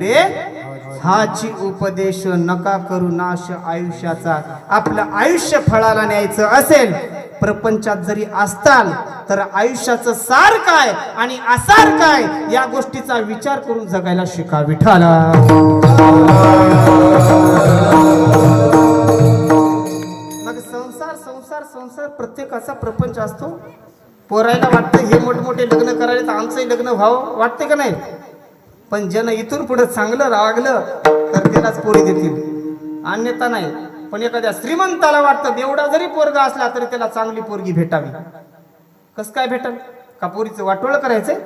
पुढे? हाची उपदेश नका करू नाश आयुष्याचा. आपलं आयुष्य फळाला न्यायचं असेल प्रपंचात जरी असताल तर आयुष्याचं सार काय आणि आसार काय या गोष्टीचा विचार करून जगायला शिका विठाला मग संसार संसार संसार प्रत्येकाचा प्रपंच असतो. पोरायला वाटतं हे मोठमोठे लग्न करायला तर आमचंही लग्न व्हावं. वाटते का नाही? पण जन इथून पुढे चांगलं रागलं तर त्यालाच पोरी देतील. अन्यथा नाही पण एखाद्या श्रीमंताला वाटतं बेवडा जरी पोरगा असला तरी त्याला चांगली पोरगी भेटावी. कस काय भेटल? का पोरीचं वाटोळ करायचंय?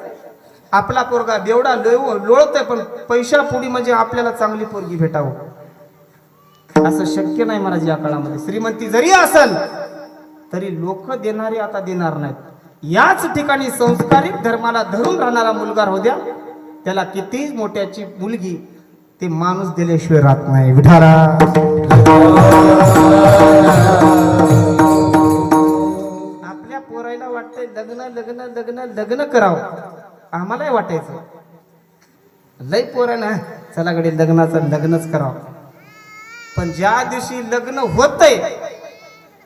आपला पोरगा बेवडा लोळ लोळतोय पण पैशा पुढी म्हणजे आपल्याला चांगली पोरगी भेटावं. असं शक्य नाही महाराज या काळामध्ये. श्रीमंती जरी असल तरी लोक देणारे आता देणार नाहीत. याच ठिकाणी संस्कारिक धर्माला धरून राहणारा मुलगा होद्या द्या. त्याला किती मोठ्याची मुलगी ते माणूस दिल्याशिवाय राहत नाही. विठारा. आपल्या पोरायला वाटतंय लग्न लग्न लग्न लग्न करावं. आम्हालाही वाटायचं. लय पोरं ना चला कडे लग्नाचं लग्नच करावं. पण ज्या दिवशी लग्न होतंय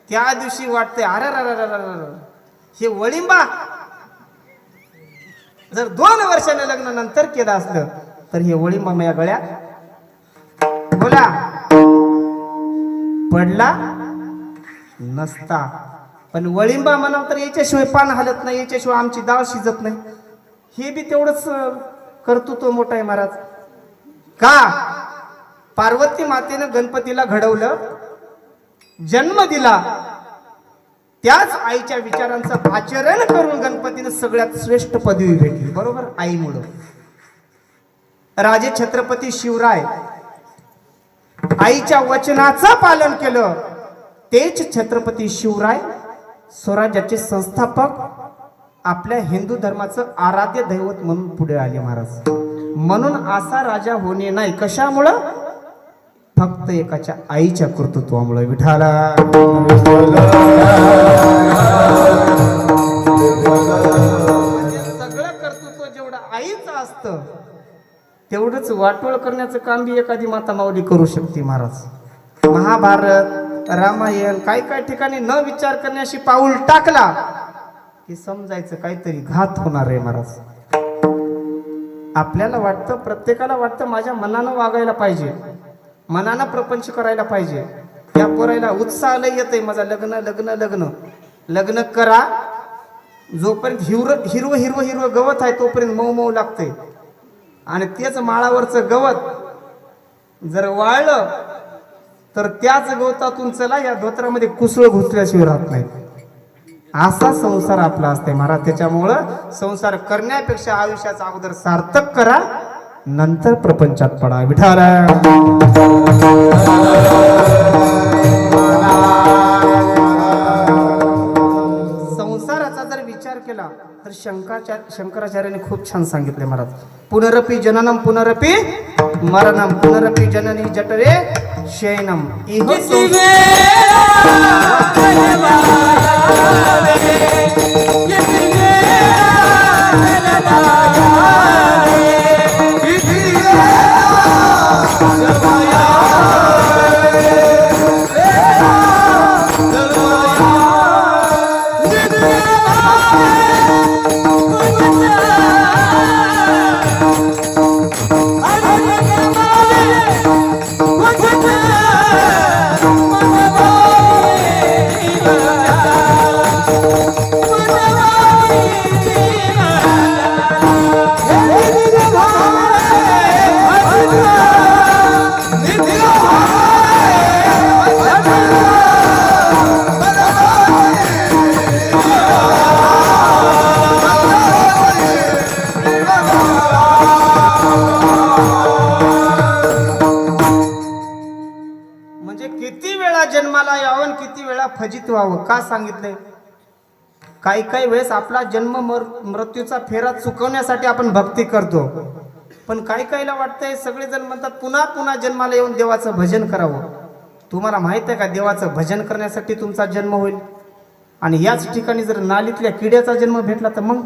त्या दिवशी वाटतंय अरे अरे. हे वळिंबा जर दोन वर्षाने लग्न नंतर केलं असलं तर हे वळिंबा माझ्या गळ्या बोला. पडला नसता. पण वळिंबा म्हणाव तर याच्याशिवाय पान हलत नाही याच्याशिवाय आमची डाळ शिजत नाही. हे बी तेवढंच करतो कर्तृत्व मोठा आहे महाराज. का? पार्वती मातेनं गणपतीला घडवलं जन्म दिला. त्याच आईच्या विचारांचं आचरण करून गणपतीनं सगळ्यात श्रेष्ठ पदवी भेटली बरोबर? आईमुळं. राजे छत्रपती शिवराय आईच्या वचनाचं पालन केलं तेच छत्रपती शिवराय स्वराज्याचे संस्थापक आपल्या हिंदू धर्माचं आराध्य दैवत म्हणून पुढे आले महाराज. म्हणून असा राजा होणे नाही. कशामुळं? फक्त एकाच्या आईच्या कर्तृत्वामुळे. विठाला म्हणजे सगळं कर्तृत्व जेवढं आईचं असतं तेवढंच वाटोळ करण्याचं काम बी एखादी माता माऊली करू शकते महाराज. महाभारत रामायण काही काही ठिकाणी न विचार करण्याशी पाऊल टाकला की समजायचं काहीतरी घात होणार आहे महाराज. आपल्याला वाटतं प्रत्येकाला वाटतं माझ्या मनानं वागायला पाहिजे मनानं प्रपंच करायला पाहिजे. त्या पोरायला उत्साह लय येते माझा लग्न लग्न लग्न. लग्न करा. जोपर्यंत हिरव हिरवं हिरवं हिरवं गवत आहे तोपर्यंत मऊ मऊ लागते आणि तेच माळावरचं गवत जर वाळलं तर त्याच गवतातून चला या धोत्रामध्ये कुसळ घुसल्याशिवाय राहत नाही. असा संसार आपला असते महाराज. त्याच्यामुळं संसार करण्यापेक्षा आयुष्याचा अगोदर सार्थक करा नंतर प्रपंचात पडा. विठारा केला तर शंकराचार्य शंकराचार्याने खूप छान सांगितले महाराज. पुनरपी जननम पुनरपी मरणम पुनरपी जननी जटरे शयनम इह फजित व्हावं? का सांगितलंय? काही काही वेळेस आपला जन्म मर मृत्यूचा फेरा चुकवण्यासाठी आपण भक्ती करतो. पण काही काहीला वाटतंय सगळेजण म्हणतात पुन्हा पुन्हा जन्माला येऊन देवाचं भजन करावं. तुम्हाला माहीत आहे का देवाचं भजन करण्यासाठी तुमचा जन्म होईल? आणि याच ठिकाणी जर नालीतल्या किड्याचा जन्म भेटला तर मग?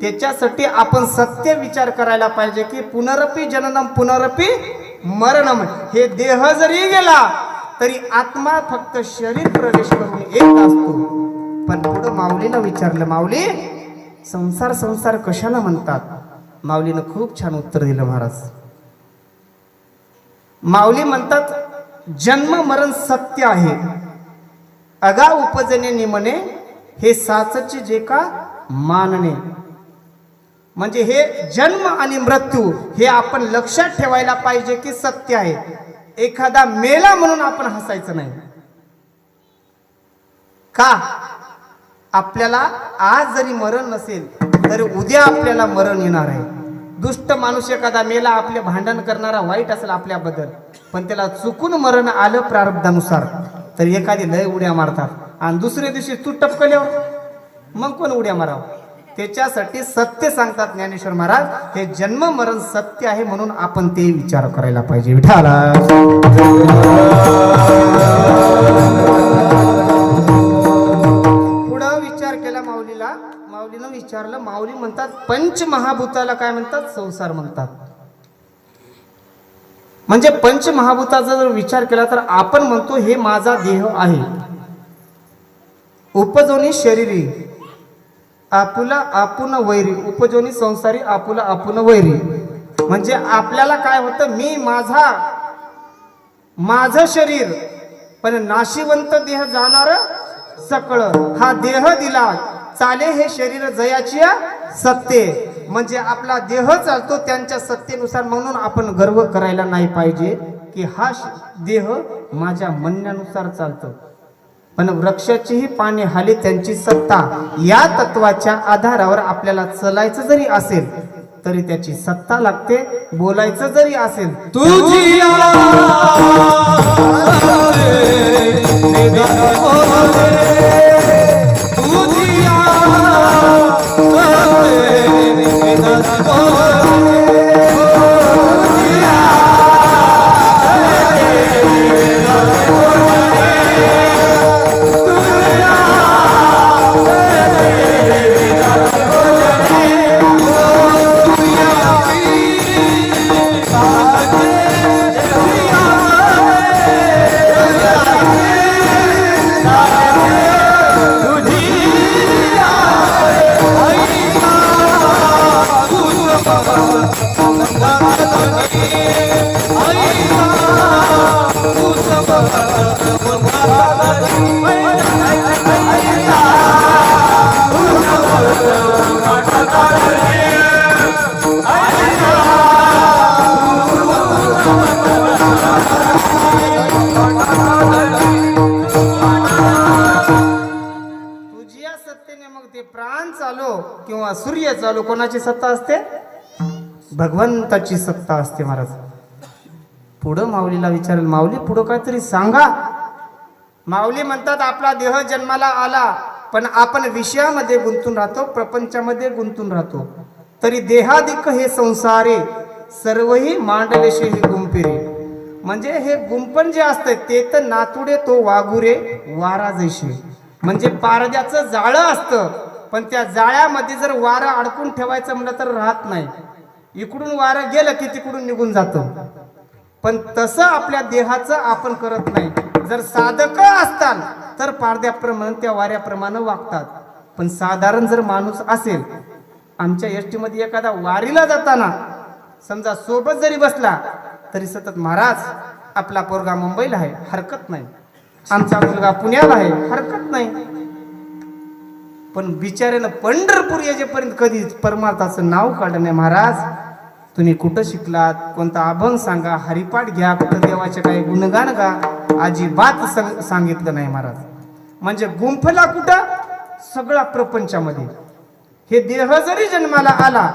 त्याच्यासाठी आपण सत्य विचार करायला पाहिजे की पुनरपी जननम पुनरपी मरणम. हे देह जरी गेला तरी आत्मा फक्त शरीर प्रवेश करून येत असतो. पण पुढं माऊलीला विचारलं माऊली संसार संसार कशाला म्हणतात? माऊलीनं खूप छान उत्तर दिलं महाराज. माऊली म्हणतात जन्म मरण सत्य आहे. अगा उपजने निमणे हे साचचे जे का मानणे म्हणजे हे जन्म आणि मृत्यू हे आपण लक्षात ठेवायला पाहिजे की सत्य आहे. एखादा मेला म्हणून आपण हसायचं नाही. का? आपल्याला आज जरी मरण नसेल तरी उद्या आपल्याला मरण येणार आहे. दुष्ट माणूस एखादा मेला आपले भांडण करणारा वाईट असेल आपल्याबद्दल पण त्याला चुकून मरण आलं प्रारब्धानुसार तर एखादी लय उड्या मारतात. आणि दुसऱ्या दिवशी तू टपकल्यावर मग कोण उड्या मारावं? त्याच्यासाठी सत्य सांगतात ज्ञानेश्वर महाराज. हे जन्म मरण सत्य आहे म्हणून आपण ते विचार करायला पाहिजे. विठाला पुढं विचार केला माऊलीला. माऊलीनं विचारलं माऊली म्हणतात पंचमहाभूताला काय म्हणतात? संसार म्हणतात. म्हणजे पंचमहाभूताचा जर विचार केला तर आपण म्हणतो हे माझा देह आहे. उपजोनी शरीरी. आपुला आपुन वैरी उपजोनी संसारी आपुला आपुन वैरी. म्हणजे आपल्याला काय होतं मी माझा माझं शरीर पण नाशिवंत देह जाणार सकळ. हा देह दिला चाले हे शरीर जयाची सत्ते. म्हणजे आपला देह चालतो त्यांच्या सत्तेनुसार म्हणून आपण गर्व करायला नाही पाहिजे की हा देह माझ्या म्हणण्यानुसार चालतो. पण वृक्षाचीही पाने हाली त्यांची सत्ता या तत्वाच्या आधारावर आपल्याला चलायचं जरी असेल तरी त्याची सत्ता लागते बोलायचं जरी असेल तुझी तुझी किंवा सूर्य चालू कोणाची सत्ता असते? भगवंताची सत्ता असते महाराज. पुढं माऊलीला विचारेल माऊली पुढं काहीतरी सांगा. माऊली म्हणतात आपला देह जन्माला आला पण आपण विषयामध्ये गुंतून राहतो प्रपंचामध्ये गुंतून राहतो. तरी देहादिक हे संसारे सर्वही मांडलेशे हे गुंपिरे म्हणजे हे गुंपण जे असतं ते तर नातुडे तो वाघुरे वारा जैसे म्हणजे पारद्याचं जाळं असतं. पण त्या जाळ्यामध्ये जर वारं अडकून ठेवायचं म्हणलं तर राहत नाही. इकडून वारं गेलं की तिकडून निघून जातं. पण तसं आपल्या देहाचं आपण करत नाही. जर साधक असताल तर पारद्याप्रमाणे त्या वाऱ्याप्रमाणे वागतात. पण साधारण जर माणूस असेल आमच्या एसमध्ये एखादा वारीला जाताना समजा सोबत जरी बसला तरी सतत महाराज आपला पोरगा मुंबईला आहे हरकत नाही. आमचा मुलगा पुण्याला आहे हरकत नाही. पण बिचाऱ्यानं पंढरपूर येजेपर्यंत कधी परमार्थाचं नाव काढलं नाही महाराज. तुम्ही कुठं शिकलात? कोणता अभंग सांगा हरिपाठ घ्या कुठं देवाचे काही गुणगान गा. अजिबात सांगितलं नाही महाराज. म्हणजे गुंफला कुठं? सगळा प्रपंचामध्ये. हे देह जरी जन्माला आला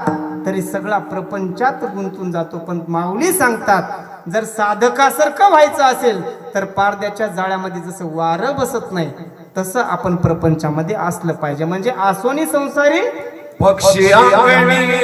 तरी सगळा प्रपंचात गुंतून जातो. पण माऊली सांगतात जर साधकासारखं व्हायचं असेल तर पारद्याच्या जाळ्यामध्ये जसं वारं बसत नाही तसं आपण प्रपंचामध्ये असलं पाहिजे. म्हणजे आसोनी संसारी पक्षी अंगणी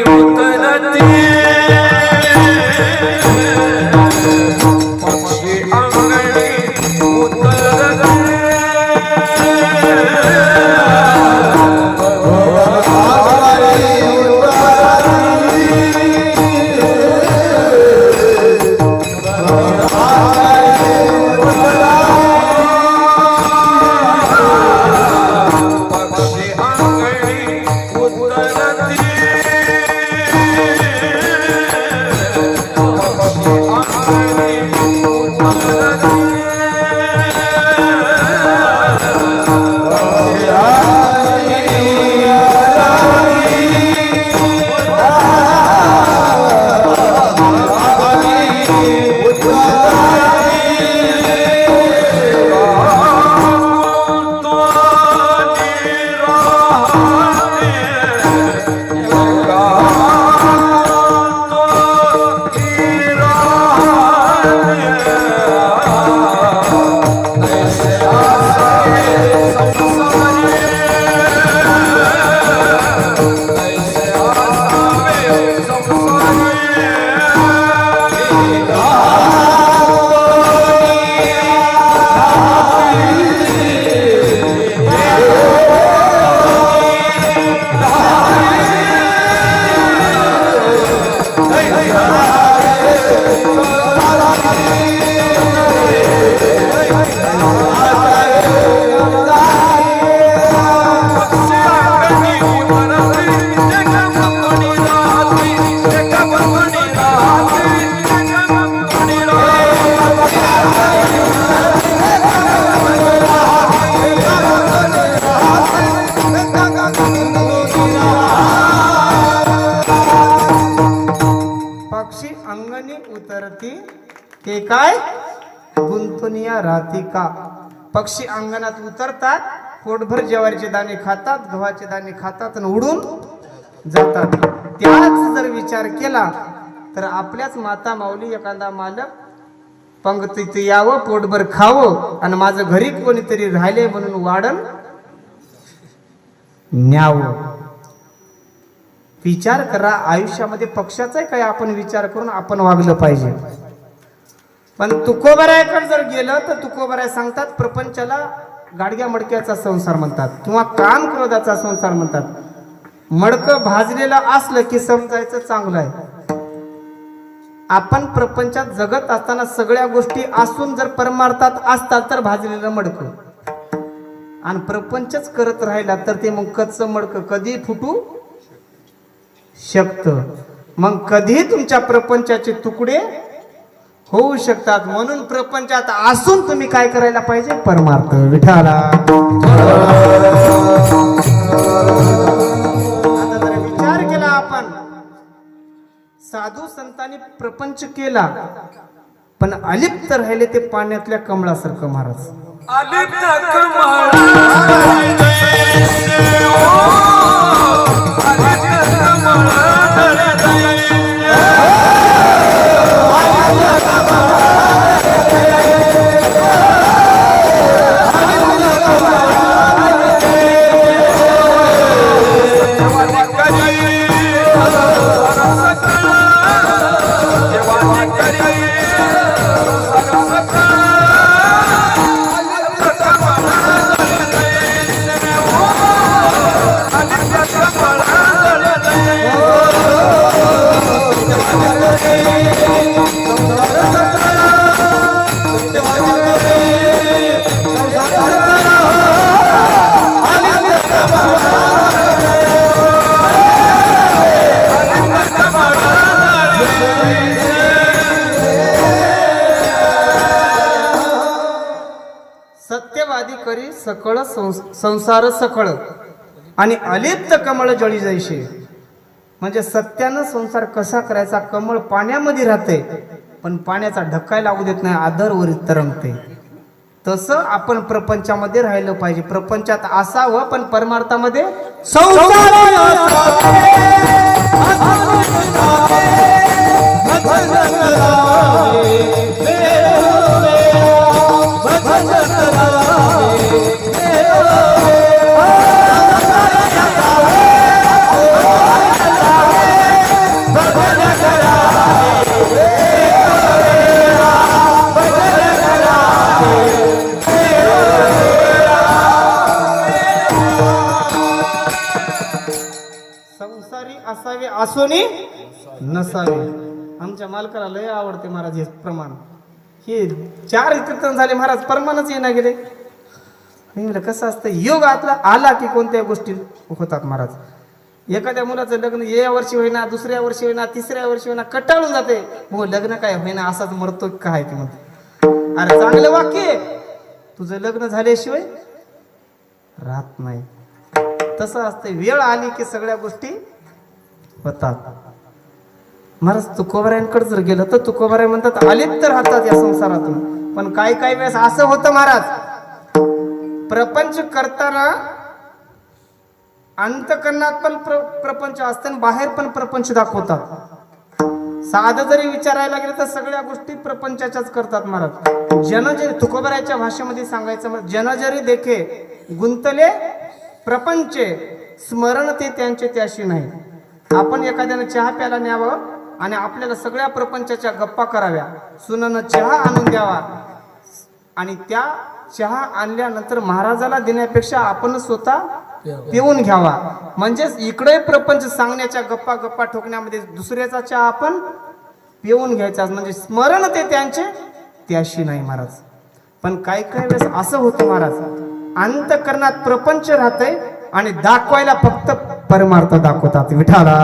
ते काय? गुंतुनिया राधिका पक्षी अंगणात उतरतात पोटभर ज्वारीचे दाणे खातात गव्हाचे दाणे खातात आणि उडून जातात. त्याच जर विचार केला तर आपल्याच माता माऊली एखादा मालक पंक्तीत यावं पोटभर खावं आणि माझं घरी कोणीतरी राहिले म्हणून वाढन न्याव. विचार करा आयुष्यामध्ये पक्षाचाही काही आपण विचार करून आपण वागलं पाहिजे. पण तुकोबरायकडे जर गेलं तर तुकोबराय सांगतात प्रपंचाला गाडग्या मडक्याचा संसार म्हणतात किंवा काम क्रोधाचा संसार म्हणतात. मडकं भाजलेलं असलं की समजायचं चांगलं आहे. आपण प्रपंचात जगत असताना सगळ्या गोष्टी असून जर परमार्थात असतात तर भाजलेलं मडकं. आणि प्रपंचच करत राहिला तर ते मग कच्चं मडकं कधी फुटू शकत. मग कधी तुमच्या प्रपंचाचे तुकडे होऊ शकतात. म्हणून प्रपंचात असून तुम्ही काय करायला पाहिजे? परमार्थ. विठाला आता जर विचार केला आपण. साधू संतांनी प्रपंच केला. पण अलिप्त राहिले ते पाण्यातल्या कमळासारखं महाराज. अलिप्त कमळा. सकळ संस- संसार सकळ. आणि अलिप्त कमळ जळी जायचे. म्हणजे सत्यानं संसार कसा करायचा? कमळ पाण्यामध्ये राहते. पण पाण्याचा ढक्काय लागू देत नाही आदरवर तरंगते. तसं आपण प्रपंचामध्ये राहिलं पाहिजे. प्रपंचात असावं पण परमार्थामध्ये संसारी चार कीर्तन झाले महाराज परमानच येणार गेले. मी म्हणलं कसं असतं? योग आतला आला की कोणत्या गोष्टी होतात महाराज? एखाद्या मुलाचं लग्न या वर्षी होईना दुसऱ्या वर्षी होईना तिसऱ्या वर्षी होईना कटाळून जाते. मग लग्न काय होईना असाच मरतो काय ते म्हणते. अरे चांगलं वाक्य तुझं लग्न झाल्याशिवाय राहत नाही. तसं असतं वेळ आली की सगळ्या गोष्टी होतात. महाराज तुकोबऱ्यांकडे जर गेलं तर तुकोबऱ्या म्हणतात आलीच तर हातात या संसारातून. पण काही काही वेळेस असं होतं महाराज प्रपंच करताना अंतकरणात पण प्र प्रपंच असतं आणि बाहेर पण प्रपंच दाखवतात. साधं जरी विचारायला गेलं तर सगळ्या गोष्टी प्रपंचाच्याच करतात महाराज. जन जरी भाषेमध्ये सांगायचं जनजरी जन जरी देखे गुंतले प्रपंचे स्मरण ते त्यांचे त्याशी नाही. आपण एखाद्यानं चहा प्यायला न्यावं आणि आपल्याला सगळ्या प्रपंचाच्या गप्पा कराव्या. सुनानं चहा आणून द्यावा. आणि त्या चहा आणल्यानंतर महाराजाला देण्यापेक्षा आपण स्वतः पिऊन घ्यावा. म्हणजेच इकडे प्रपंच सांगण्याच्या गप्पा गप्पा ठोकण्यामध्ये दुसऱ्याचा चहा आपण पिऊन घ्यायचा. म्हणजे स्मरण ते त्यांचे त्याशी नाही महाराज. पण काही काही वेळेस असं होतं महाराज अंतकरणात प्रपंच राहतंय आणि दाखवायला फक्त परमार्थ दाखवतात. विठाला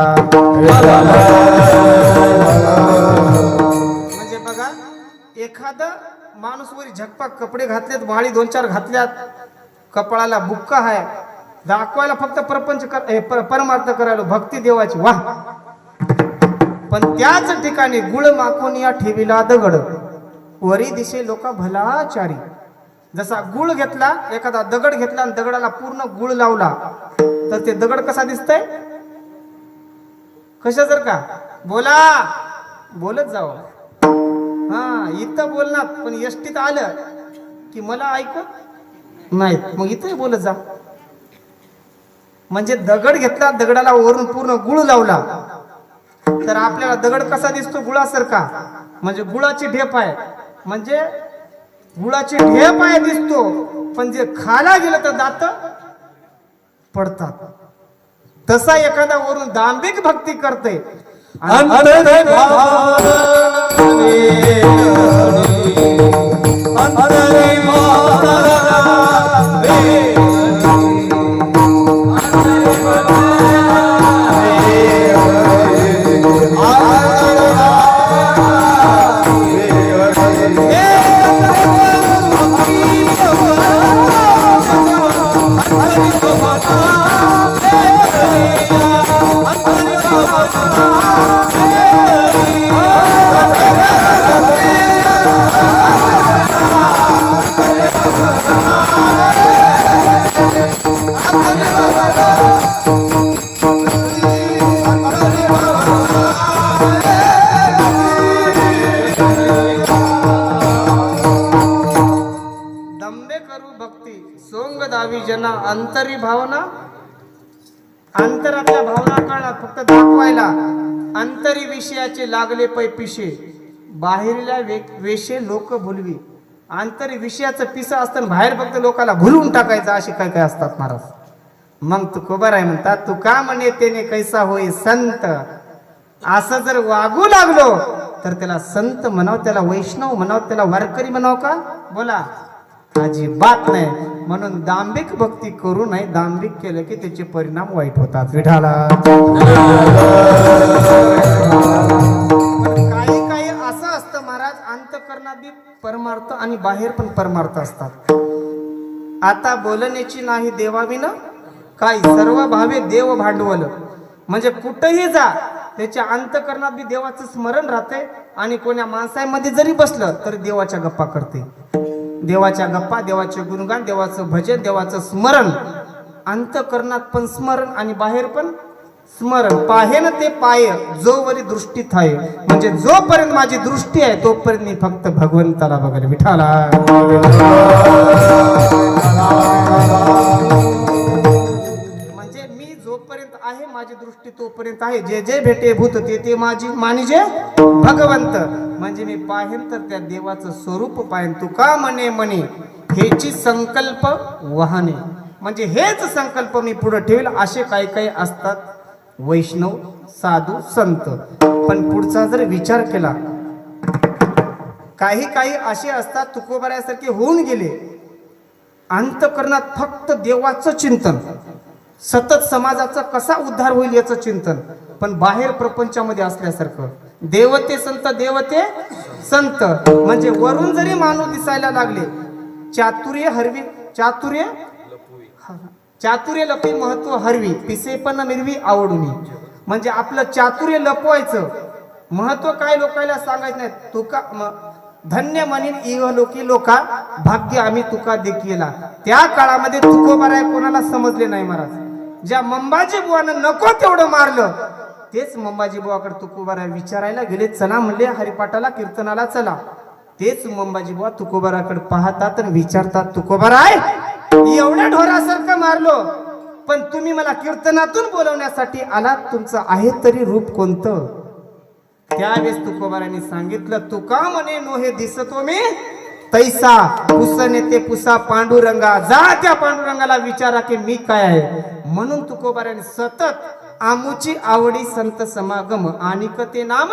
म्हणजे बघा एखादा माणूस वरी झकपाक कपडे घातलेत माळी दोन चार घातल्यात कपाळाला बुक्का आहे दाखवायला फक्त प्रपंच कर हे परमार्थ करायला भक्ती देवाची वा पण त्याच ठिकाणी गुळ माखून या ठेवीला दगड. वरी दिशे लोक भलाचारी. जसा गुळ घेतला एखादा दगड घेतला आणि दगडाला पूर्ण गुळ लावला तर ते दगड कसा दिसतंय? कशा जर का? बोला! बोलत जाव. हा इथं बोलणार पण एसटीत आलं की मला ऐकत नाहीत मग इथं बोलत जा. म्हणजे दगड घेतला दगडाला वरून पूर्ण गुळ लावला. तर आपल्याला दगड कसा दिसतो गुळासारखा? म्हणजे गुळाची ढेप आहे. म्हणजे गुळाची ढेप आहे दिसतो. पण जे खाला गेलं तर दात पडतात. तसा एखादा वरून दांभिक भक्ती करते. सोंग अंतरी भावना अंतरातल्या भावना कळणार फक्त दाखवायला अंतरी विषयाचे लागले पै पिशे. बाहेरल्या वेशे लोक भुलवी. आंतरी विषयाचं पिसं असताना बाहेर फक्त लोकाला भुलवून टाकायचं असे काय काय असतात महाराज? मग तू खबर आहे म्हणतात तू का म्हणे त्याने कैसा होई संत? असं जर वागू लागलो तर त्याला संत म्हणाव त्याला वैष्णव म्हणाव त्याला वारकरी म्हणाव का? बोला. अजिबात नाही. म्हणून दांभिक भक्ती करू नये. दांभिक केलं की त्याचे परिणाम वाईट होतात. विठाला काही काही असं असतं महाराज अंतकरणात बी परमार्थ आणि बाहेर पण परमार्थ असतात. आता बोलण्याची नाही देवाविन काही सर्व भावे देव भांडवल. म्हणजे कुठेही जा त्याच्या अंतकरणात बी देवाचं स्मरण राहते आणि कोण्या माणसामध्ये जरी बसलं तरी देवाच्या गप्पा करते. देवाच्या गप्पा देवाचे गुणगान देवाचं भजन देवाचं स्मरण. अंतकरणात पण स्मरण आणि बाहेर पण स्मरण. पाहे ना ते पाय जोवरी दृष्टी थाय. म्हणजे जोपर्यंत माझी दृष्टी आहे तोपर्यंत मी फक्त भगवंताला बघायला विठाला. आहे माझी दृष्टी तोपर्यंत आहे. जे जे भेटे भूत ते ते माझी मानिजे भगवंत. म्हणजे मी पाहेन तर त्या देवाचं स्वरूप पाहेन. तू का म्हणे म्हणे हेची संकल्प वाहने. म्हणजे हेच संकल्प मी पुढे ठेवेल असे काही काही असतात वैष्णव साधू संत. पण पुढचा जर विचार केला काही काही असे असतात तुकोबाऱ्यासारखे होऊन गेले. अंतकरणात फक्त देवाचं चिंतन. सतत समाजाचा कसा उद्धार होईल याचं चिंतन. पण बाहेर प्रपंचामध्ये असल्यासारखं. देवते संत देवते संत. म्हणजे वरून जरी माणूस दिसायला लागले चातुर्य हरवी चातुर्य चातुर्य लपी महत्त्व हरवी पिसे पण मिरवी आवडून. म्हणजे आपलं चातुर्य लपवायचं. महत्त्व काय लोकायला सांगायचं नाही. तुका धन्य म्हणीन इह लोकी लोका भाग्य आम्ही तुका देखील. त्या काळामध्ये तुकोबाराय कोणाला समजले नाही महाराज. ज्या मंबाजी बुवानं नको तेवढं मारलं तेच मंबाजी बुवाकडे तुकोबारा विचारायला गेले चला म्हणले हरिपाठाला कीर्तनाला चला. तेच मंबाजी बुवा तुकोबाराकडे पाहतात आणि विचारतात तुकोबाराय एवढ्या ढोरासारखं मारलो पण तुम्ही मला कीर्तनातून बोलवण्यासाठी आलात तुमचं आहे तरी रूप कोणतं? त्यावेळेस तुकोबारांनी सांगितलं तुका म्हणे नो हे दिसतो मी तैसा पुसने ते पुसा पांडुरंगा. जा त्या पांडुरंगाला विचारा की मी काय आहे. म्हणून तुकोबारांनी सतत आमुची आवडी संत समागम आणि ते नाम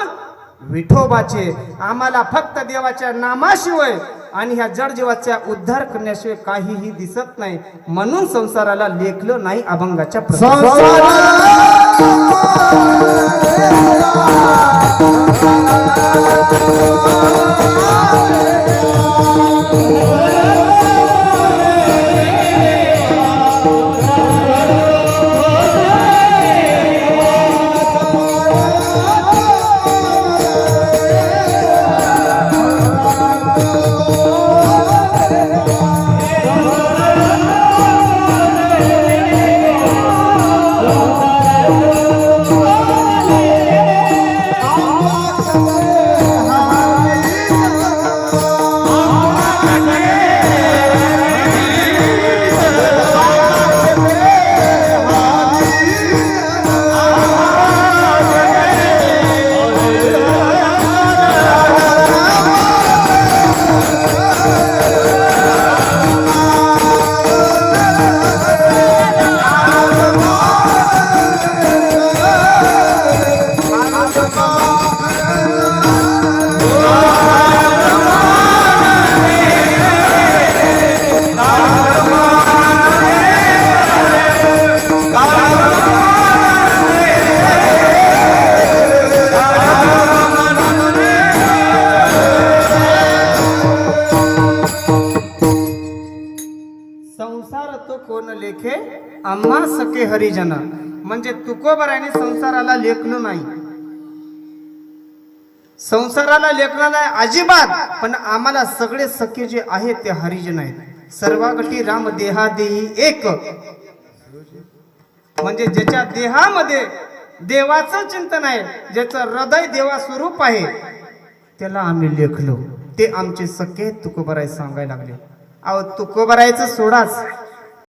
विठोबाचे आम्हाला फक्त देवाच्या नामाशिवाय आणि ह्या जडजीवाचा उद्धार करण्याशिवाय काहीही दिसत नाही. म्हणून संसाराला लेखलं नाही अभंगाच्या प्रसंग आम्हा हरिजन. म्हणजे तुकोबराने संसाराला लेखलं नाही. संसाराला लेखलं नाही अजिबात पण आम्हाला सगळे सखे जे आहेत ते हरिजन आहेत. सर्वागटी राम देहादेही एक. म्हणजे ज्याच्या देहामध्ये देवाचं चिंतन आहे ज्याचं हृदय देवा स्वरूप आहे त्याला आम्ही लेखलो. ते आमचे सखे तुकोबराय सांगायला लागले. अहो तुकोबरायचं सोडाच.